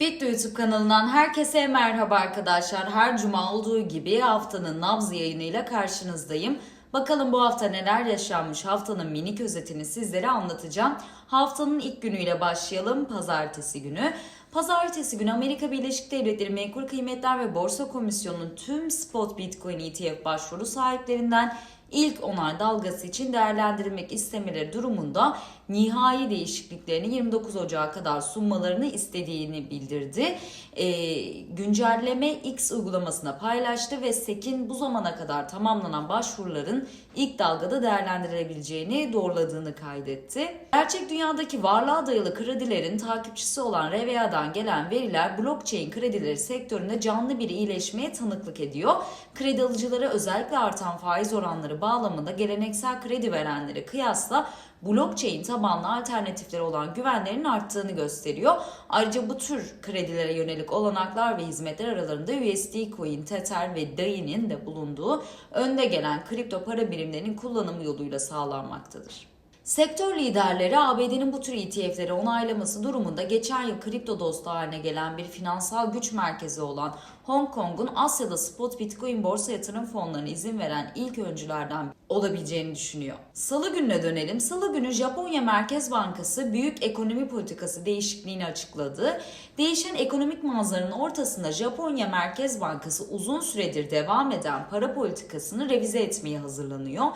Bitdo YouTube kanalından herkese merhaba arkadaşlar. Her cuma olduğu gibi haftanın nabz yayınıyla karşınızdayım. Bakalım bu hafta neler yaşanmış haftanın minik özetini sizlere anlatacağım. Haftanın ilk günüyle başlayalım pazartesi günü. Pazartesi günü Amerika Birleşik Devletleri Menkul Kıymetler ve Borsa Komisyonu'nun tüm spot Bitcoin ETF başvuru sahiplerinden ilk onar dalgası için değerlendirilmek istemeleri durumunda nihai değişikliklerini 29 Ocağı kadar sunmalarını istediğini bildirdi. Ee, güncelleme X uygulamasına paylaştı ve SEC'in bu zamana kadar tamamlanan başvuruların ilk dalgada değerlendirilebileceğini doğruladığını kaydetti. Gerçek dünyadaki varlığa dayalı kredilerin takipçisi olan Revea'dan gelen veriler blockchain kredileri sektöründe canlı bir iyileşmeye tanıklık ediyor. Kredi alıcılara özellikle artan faiz oranları bağlamında geleneksel kredi verenlere kıyasla blockchain tabanlı alternatifleri olan güvenlerin arttığını gösteriyor. Ayrıca bu tür kredilere yönelik olanaklar ve hizmetler aralarında USD Coin, Tether ve DAI'nin de bulunduğu önde gelen kripto para birimlerinin kullanımı yoluyla sağlanmaktadır. Sektör liderleri ABD'nin bu tür ETF'leri onaylaması durumunda geçen yıl kripto dostu haline gelen bir finansal güç merkezi olan Hong Kong'un Asya'da spot Bitcoin borsa yatırım fonlarına izin veren ilk öncülerden olabileceğini düşünüyor. Salı gününe dönelim. Salı günü Japonya Merkez Bankası büyük ekonomi politikası değişikliğini açıkladı. Değişen ekonomik manzaranın ortasında Japonya Merkez Bankası uzun süredir devam eden para politikasını revize etmeye hazırlanıyor.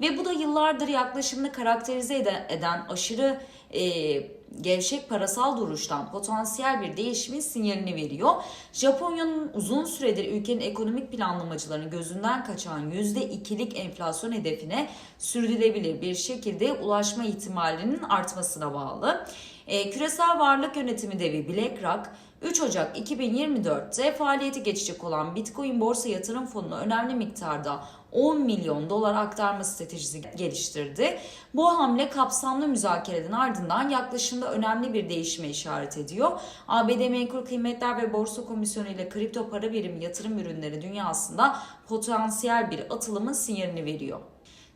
Ve bu da yıllardır yaklaşımını karakterize eden, aşırı e, gevşek parasal duruştan potansiyel bir değişimin sinyalini veriyor. Japonya'nın uzun süredir ülkenin ekonomik planlamacılarının gözünden kaçan %2'lik enflasyon hedefine sürdürülebilir bir şekilde ulaşma ihtimalinin artmasına bağlı. E, küresel varlık yönetimi devi BlackRock 3 Ocak 2024'te faaliyeti geçecek olan Bitcoin borsa yatırım fonuna önemli miktarda 10 milyon dolar aktarma stratejisi geliştirdi. Bu hamle kapsamlı müzakereden ardından yaklaşımda önemli bir değişime işaret ediyor. ABD Menkul Kıymetler ve Borsa Komisyonu ile kripto para birimi yatırım ürünleri dünyasında potansiyel bir atılımın sinyalini veriyor.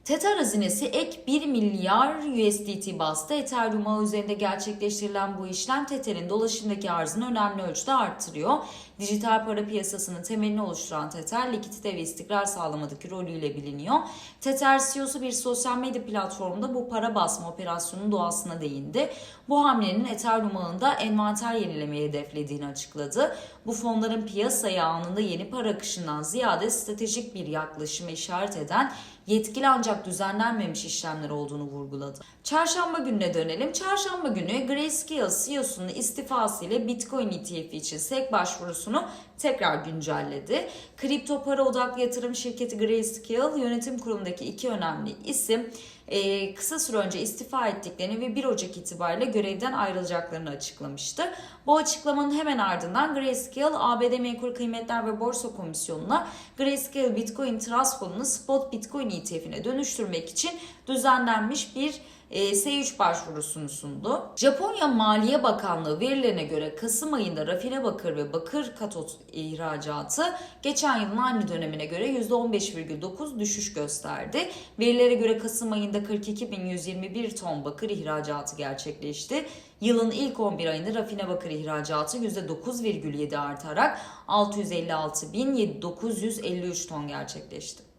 Tether hazinesi ek 1 milyar USDT bastı. Ethereum üzerinde gerçekleştirilen bu işlem Tether'in dolaşımdaki arzını önemli ölçüde arttırıyor. Dijital para piyasasının temelini oluşturan Tether, likidite ve istikrar sağlamadaki rolüyle biliniyor. Tether CEO'su bir sosyal medya platformunda bu para basma operasyonunun doğasına değindi. Bu hamlenin Ethereum ağında envanter yenilemeyi hedeflediğini açıkladı. Bu fonların piyasaya anında yeni para akışından ziyade stratejik bir yaklaşıma işaret eden yetkili ancak düzenlenmemiş işlemler olduğunu vurguladı. Çarşamba gününe dönelim. Çarşamba günü Grayscale CEO'sunun istifası ile Bitcoin ETF için SEC başvurusunu tekrar güncelledi. Kripto para odaklı yatırım şirketi Grayscale yönetim kurulundaki iki önemli isim e, kısa süre önce istifa ettiklerini ve 1 Ocak itibariyle görevden ayrılacaklarını açıklamıştı. Bu açıklamanın hemen ardından Grayscale ABD Menkul Kıymetler ve Borsa Komisyonu'na Grayscale Bitcoin Trust Fund'unu Spot Bitcoin ETF'ine dönüştürmek için düzenlenmiş bir S3 başvurusunu sundu. Japonya Maliye Bakanlığı verilerine göre Kasım ayında rafine bakır ve bakır katot ihracatı geçen yılın aynı dönemine göre %15,9 düşüş gösterdi. Verilere göre Kasım ayında 42.121 ton bakır ihracatı gerçekleşti. Yılın ilk 11 ayında rafine bakır ihracatı %9,7 artarak 656.953 ton gerçekleşti.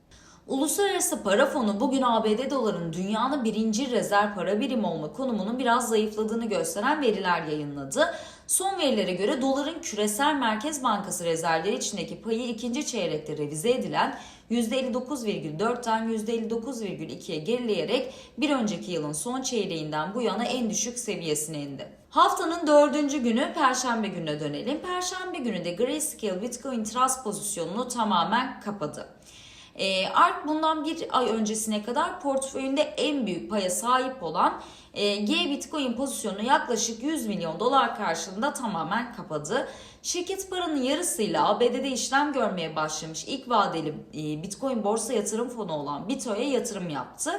Uluslararası Para Fonu bugün ABD dolarının dünyanın birinci rezerv para birimi olma konumunun biraz zayıfladığını gösteren veriler yayınladı. Son verilere göre doların küresel merkez bankası rezervleri içindeki payı ikinci çeyrekte revize edilen %59,4'ten %59,2'ye gerileyerek bir önceki yılın son çeyreğinden bu yana en düşük seviyesine indi. Haftanın dördüncü günü Perşembe gününe dönelim. Perşembe günü de Grayscale Bitcoin Trust pozisyonunu tamamen kapadı. E, ARK bundan bir ay öncesine kadar portföyünde en büyük paya sahip olan e, G Bitcoin pozisyonunu yaklaşık 100 milyon dolar karşılığında tamamen kapadı. Şirket paranın yarısıyla ABD'de işlem görmeye başlamış ilk vadeli e, Bitcoin borsa yatırım fonu olan Bito'ya yatırım yaptı.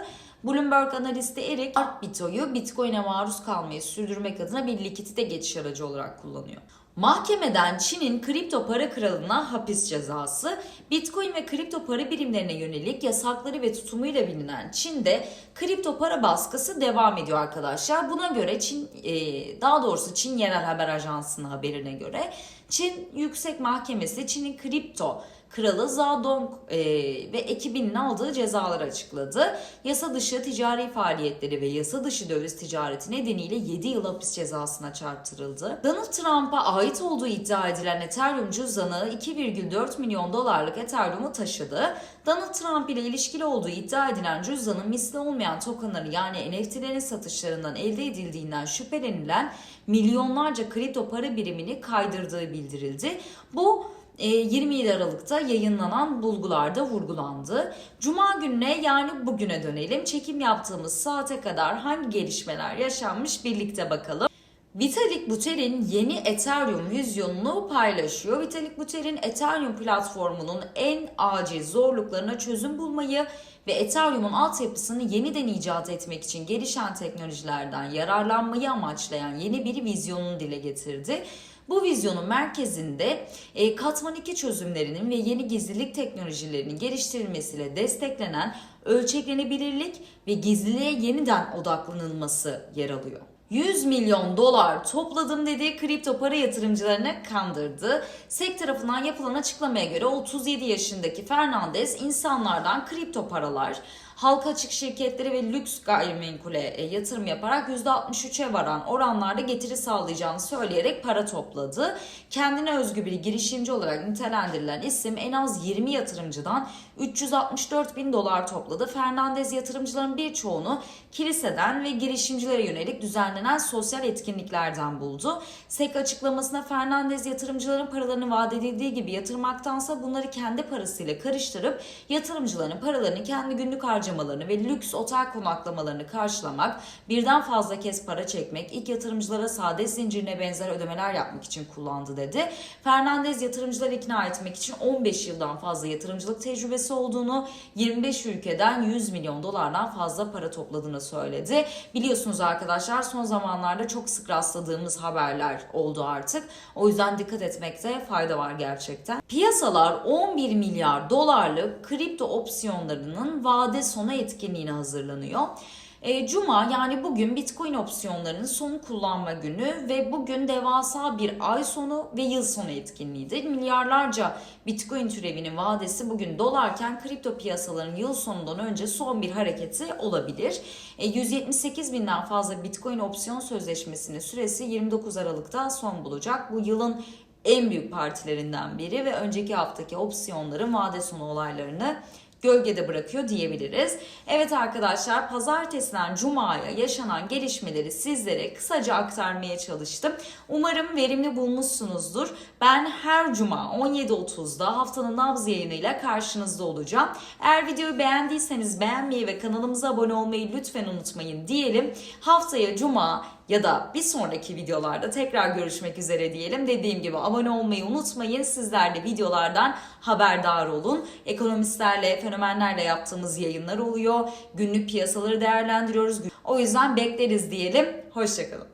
Bloomberg analisti Eric Art Bito'yu Bitcoin'e maruz kalmayı sürdürmek adına bir likidite geçiş aracı olarak kullanıyor. Mahkemeden Çin'in kripto para kralına hapis cezası, Bitcoin ve kripto para birimlerine yönelik yasakları ve tutumuyla bilinen Çin'de kripto para baskısı devam ediyor arkadaşlar. Buna göre Çin, e, daha doğrusu Çin Yerel Haber Ajansı'nın haberine göre Çin Yüksek Mahkemesi Çin'in kripto kralı Zadong e, ve ekibinin aldığı cezaları açıkladı. Yasa dışı ticari faaliyetleri ve yasa dışı döviz ticareti nedeniyle 7 yıl hapis cezasına çarptırıldı. Donald Trump'a ait olduğu iddia edilen Ethereum cüzdanı 2,4 milyon dolarlık Ethereum'u taşıdı. Donald Trump ile ilişkili olduğu iddia edilen cüzdanın misli olmayan tokenları yani NFT'lerin satışlarından elde edildiğinden şüphelenilen milyonlarca kripto para birimini kaydırdığı bildirildi. Bu 27 e, Aralık'ta yayınlanan bulgularda vurgulandı. Cuma gününe yani bugüne dönelim. Çekim yaptığımız saate kadar hangi gelişmeler yaşanmış birlikte bakalım. Vitalik Buterin yeni Ethereum vizyonunu paylaşıyor. Vitalik Buterin Ethereum platformunun en acil zorluklarına çözüm bulmayı ve Ethereum'un altyapısını yeniden icat etmek için gelişen teknolojilerden yararlanmayı amaçlayan yeni bir vizyonunu dile getirdi. Bu vizyonun merkezinde e, katman 2 çözümlerinin ve yeni gizlilik teknolojilerinin geliştirilmesiyle desteklenen ölçeklenebilirlik ve gizliliğe yeniden odaklanılması yer alıyor. 100 milyon dolar topladım dediği kripto para yatırımcılarını kandırdı. SEC tarafından yapılan açıklamaya göre 37 yaşındaki Fernandez insanlardan kripto paralar, halka açık şirketleri ve lüks gayrimenkule e, yatırım yaparak %63'e varan oranlarda getiri sağlayacağını söyleyerek para topladı. Kendine özgü bir girişimci olarak nitelendirilen isim en az 20 yatırımcıdan 364 bin dolar topladı. Fernandez yatırımcıların birçoğunu kiliseden ve girişimcilere yönelik düzenlenen sosyal etkinliklerden buldu. SEC açıklamasına Fernandez yatırımcıların paralarını vaat edildiği gibi yatırmaktansa bunları kendi parasıyla karıştırıp yatırımcıların paralarını kendi günlük harcamalarını ve lüks otel konaklamalarını karşılamak, birden fazla kez para çekmek, ilk yatırımcılara sade zincirine benzer ödemeler yapmak için kullandı dedi. Fernandez yatırımcıları ikna etmek için 15 yıldan fazla yatırımcılık tecrübesi olduğunu, 25 ülkeden 100 milyon dolardan fazla para topladığını söyledi. Biliyorsunuz arkadaşlar son zamanlarda çok sık rastladığımız haberler oldu artık. O yüzden dikkat etmekte fayda var gerçekten. Piyasalar 11 milyar dolarlık kripto opsiyonlarının vade sona etkinliğine hazırlanıyor. E, Cuma yani bugün Bitcoin opsiyonlarının son kullanma günü ve bugün devasa bir ay sonu ve yıl sonu etkinliğidir. Milyarlarca Bitcoin türevinin vadesi bugün dolarken kripto piyasaların yıl sonundan önce son bir hareketi olabilir. E, 178 binden fazla Bitcoin opsiyon sözleşmesinin süresi 29 Aralık'ta son bulacak. Bu yılın en büyük partilerinden biri ve önceki haftaki opsiyonların vade sonu olaylarını gölgede bırakıyor diyebiliriz. Evet arkadaşlar pazartesiden cumaya yaşanan gelişmeleri sizlere kısaca aktarmaya çalıştım. Umarım verimli bulmuşsunuzdur. Ben her cuma 17.30'da haftanın nabız yayınıyla karşınızda olacağım. Eğer videoyu beğendiyseniz beğenmeyi ve kanalımıza abone olmayı lütfen unutmayın diyelim. Haftaya cuma ya da bir sonraki videolarda tekrar görüşmek üzere diyelim. Dediğim gibi abone olmayı unutmayın. Sizler de videolardan haberdar olun. Ekonomistlerle, fenomenlerle yaptığımız yayınlar oluyor. Günlük piyasaları değerlendiriyoruz. O yüzden bekleriz diyelim. Hoşçakalın.